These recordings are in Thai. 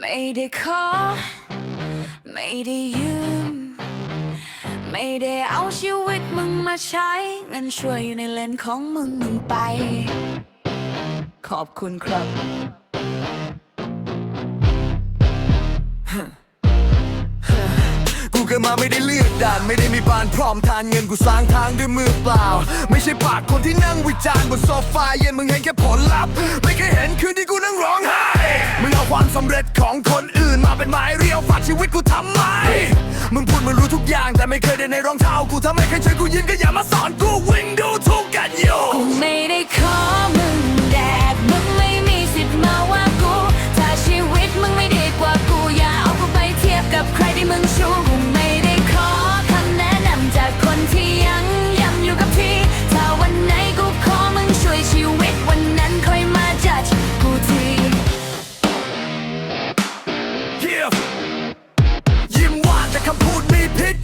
ไม่ได้ขอ ไม่ได้ยืม ไม่ได้เอาชีวิตมึงมาใช้เงินช่วยอยู่ในเลนของมึงมึงไป ขอบคุณครับ กูเกิดมาไม่ได้เลือกด่าน ไม่ได้มีบานพร้อมทานเงินกูสร้างทางด้วยมือเปล่า ไม่ใช่ปากคนที่นั่งวิจารณ์บนโซฟาเย็นมึงเห็นแค่ผลลัพธ์ไม่เคยเห็นคืนที่กูนั่งร้อง สำเร็จของคนอื่นมาเป็นไม้เรียวฝากชีวิตกูทำไม มึงพูดมึงรู้ทุกอย่างแต่ไม่เคยได้ในรองเท้ากูถ้าไม่เคยช่วยกูยืนก็อย่ามาสอนกูวิ่งดูทุกกันอยู่กูไม่ได้ Yeah. ยิ้มหวานแต่คำพูดมีพิษ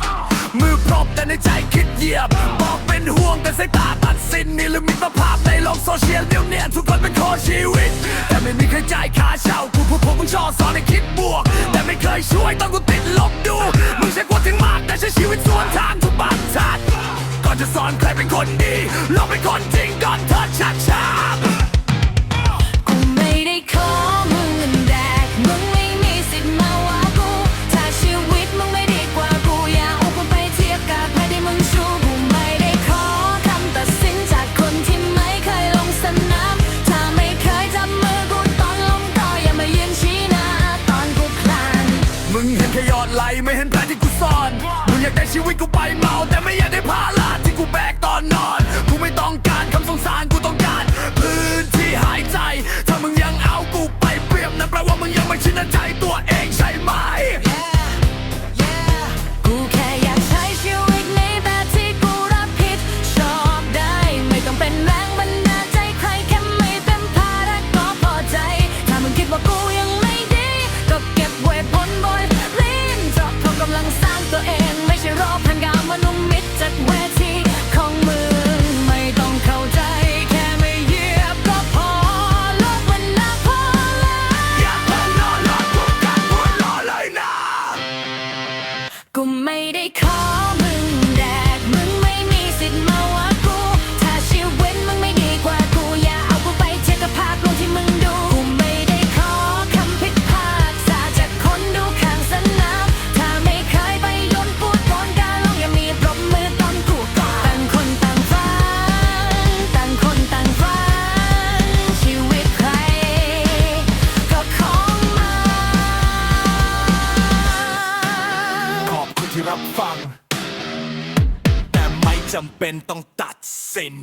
มือพรบแต่ในใจคิดเหยียบ บอกเป็นห่วงแต่สายตาตัดสินนี่หรือมิตรภาพในโลกโซเชียลเดี๋ยวเนี้ทุกคนเป็นโคชีวิต แต่ไม่มีใครจ่ายค่าเช่ากูพูดผมมึงชอสอนให้คิดบวก แต่ไม่เคยช่วยตอนกูติดลบดู มึงใช้กว่าถึงมากแต่ใช้ชีวิตสวนทางทุกบรรทัดก่อนจะสอนใครเป็นคนดีลองเป็นคนจริงก่อนเธอชัดชากู แค่ยอดไหลไม่เห็นแผลที่กูซ่อนมึงอยากได้ชีวิตกูไปเมา แต่ไม่อยากได้ภาระที่กูแบกตอนนอน กูไม่ต้องการ ไม่ได้ขอมึ รับฟัง แต่ไม่จำเป็นต้องตัดสิน